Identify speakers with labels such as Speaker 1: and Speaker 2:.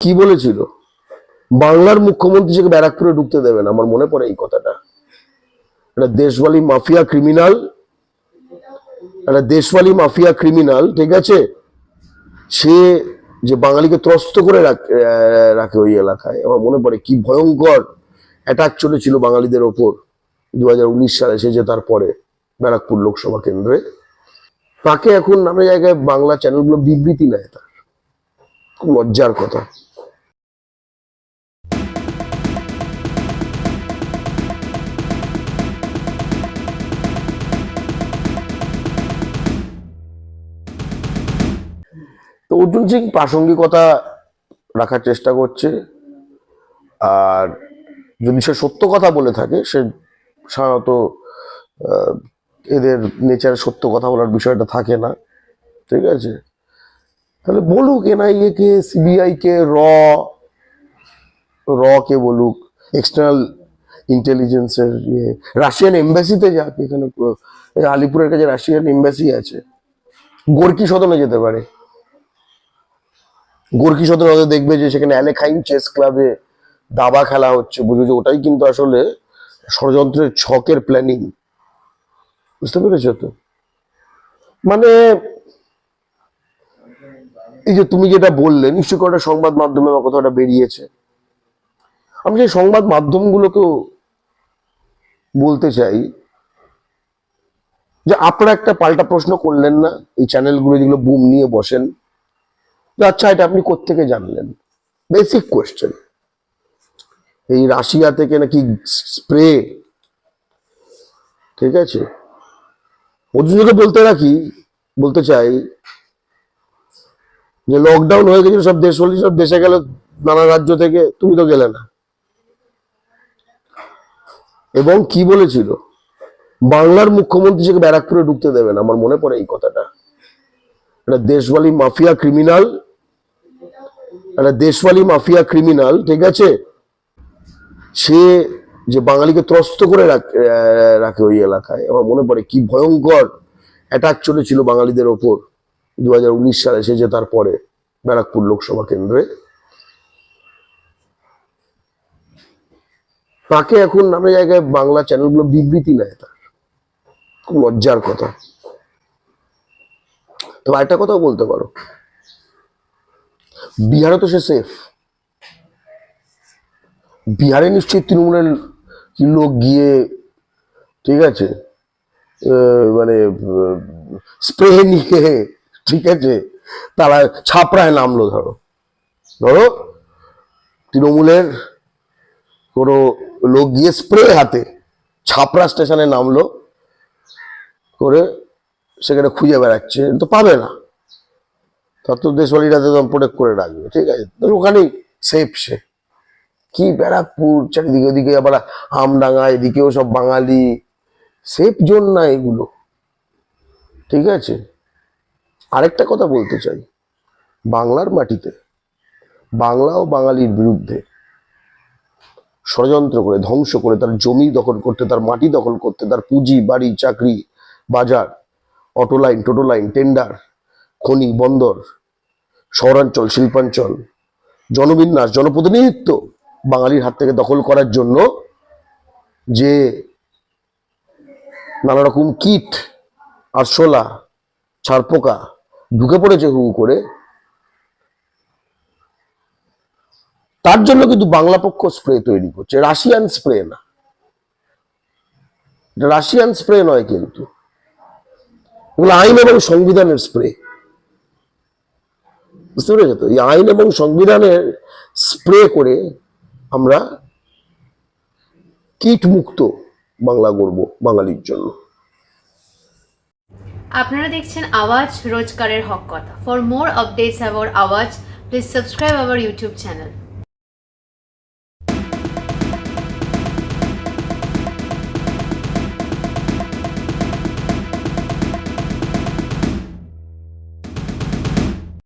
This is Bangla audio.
Speaker 1: কি বলেছিল? বাংলার মুখ্যমন্ত্রীকে ব্যারাকপুরে ঢুকতে দেবে না, আমার মনে পড়ে এই কথাটা। একটা দেশওয়ালি মাফিয়া ক্রিমিনাল, একটা দেশবালি মাফিয়া ক্রিমিনাল, ঠিক আছে? সে যে বাঙালিকে ত্রস্ত করে রাখে ওই এলাকায়, আমার মনে পড়ে কি ভয়ঙ্কর অ্যাটাক চলেছিল বাঙালিদের ওপর দু হাজার উনিশ সালে, সে যে তারপরে ব্যারাকপুর লোকসভা কেন্দ্রে। তাকে এখন নানা জায়গায় বাংলা চ্যানেলগুলো বিবৃতি নেয় তার। খুব লজ্জার কথা। তো অর্জুন সিং প্রাসঙ্গিকতা রাখার চেষ্টা করছে। আর যদি সে সত্য কথা বলে থাকে, সে সাধারণত এদের নেচারে সত্য কথা বলার বিষয়টা থাকে না। ঠিক আছে? তাহলে বলুক এনআইএ কে সিবিআই কে, র র কে বলুক এক্সটার্নাল ইন্টেলিজেন্সের ইয়ে রাশিয়ান এম্বাসিতে যাক, এখানে আলিপুরের কাছে রাশিয়ান এম্বাসি আছে। গোর্কি সদনে যেতে পারে। গোর্কি হয়তো দেখবে যে সেখানে অ্যালেখাইন চেস ক্লাবে দাবা খেলা হচ্ছে বুঝবে ওটাই কিন্তু আসলে ষড়যন্ত্রের ছকের প্ল্যানিং বুঝতে পেরেছ তো? মানে এই যে তুমি যেটা বললে, নিশ্চয়ই কটা সংবাদ মাধ্যমে আমার কথাটা বেরিয়েছে। আমি সেই সংবাদ মাধ্যমগুলোকেও বলতে চাই, যে আপনারা একটা পাল্টা প্রশ্ন করলেন না, এই চ্যানেলগুলো যেগুলো বুম নিয়ে বসেন যে আচ্ছা এটা আপনি কোত্থেকে জানলেন? বেসিক কোয়েশ্চেন এই রাশিয়া থেকে নাকি স্প্রে ঠিক আছে? অর্জুনকে বলতে রাখি, বলতে চাই যে লকডাউন হয়ে গেছিল, সব দেশ হলি, সব দেশে গেল, নানা রাজ্য থেকে, তুমি তো গেলে না। এবং কি বলেছিল? বাংলার মুখ্যমন্ত্রীকে ব্যারাকপুরে ঢুকতে দেবে না, আমার মনে পড়ে এই কথাটা। একটা দেশওয়ালি মাফিয়া ক্রিমিনাল একটা দেশওয়ালি মাফিয়া ক্রিমিনাল ঠিক আছে? সে যে বাঙালিকে ত্রস্ত করে রাখ- ওই এলাকায়, আমার মনে পড়ে কি ভয়ঙ্কর অ্যাটাক চলেছিল বাঙালিদের ওপর দুই হাজার উনিশ সালে, সে যে তারপরে ব্যারাকপুর লোকসভা কেন্দ্রে। তাকে এখন নানা জায়গায় বাংলা চ্যানেলগুলো বিবৃতি নেয় তার। খুব লজ্জার কথা। তবে একটা কথাও বলতে পারো বিহারে তো সে সেফ বিহারে নিশ্চয়ই তৃণমূলের লোক গিয়ে, ঠিক আছে মানে স্প্রে নিয়ে, ঠিক আছে, তারা ছাপড়ায় নামলো, ধরো। ধরো, তৃণমূলের কোনো লোক গিয়ে স্প্রে হাতে ছাপড়া স্টেশনে নামলো, করে সেখানে খুঁজে বেড়াচ্ছে, তো পাবে না। তার তো প্রোটেক্ট করে রাখবে, ঠিক আছে? ওখানেই সেফ সে। কি ব্যারাকপুর, চারিদিকে ওদিকে আবার আমডাঙ্গা, এদিকেও সব বাঙালি। সেফ জোন না এগুলো, ঠিক আছে? আরেকটা কথা বলতে চাই, বাংলার মাটিতে বাংলা ও বাঙালির বিরুদ্ধে ষড়যন্ত্র করে, ধ্বংস করে, তার জমি দখল করতে, তার মাটি দখল করতে, তার পুঁজি, বাড়ি, চাকরি, বাজার, অটো লাইন, টোটো লাইন, টেন্ডার, খনি, বন্দর শহরাঞ্চল, শিল্পাঞ্চল, জনবিন্যাস, জনপ্রতিনিধিত্ব বাঙালির হাত থেকে দখল করার জন্য যে নানা রকম কীট, আরশোলা, ছারপোকা ঢুকে পড়েছে হু করে, তার জন্য কিন্তু বাংলা পক্ষ স্প্রে তৈরি করছে। রাশিয়ান স্প্রে না। রাশিয়ান স্প্রে নয় কিন্তু। আইন এবং সংবিধানের স্প্রে। বুঝতে পেরেছ তো? এই আইন এবং সংবিধানের স্প্রে করে আমরা কীট মুক্ত বাংলা গড়ব বাঙালির জন্য।
Speaker 2: আপনারা দেখছেন আওয়াজ রোজগারের হক কথা। For more updates about Awaaz please subscribe our YouTube channel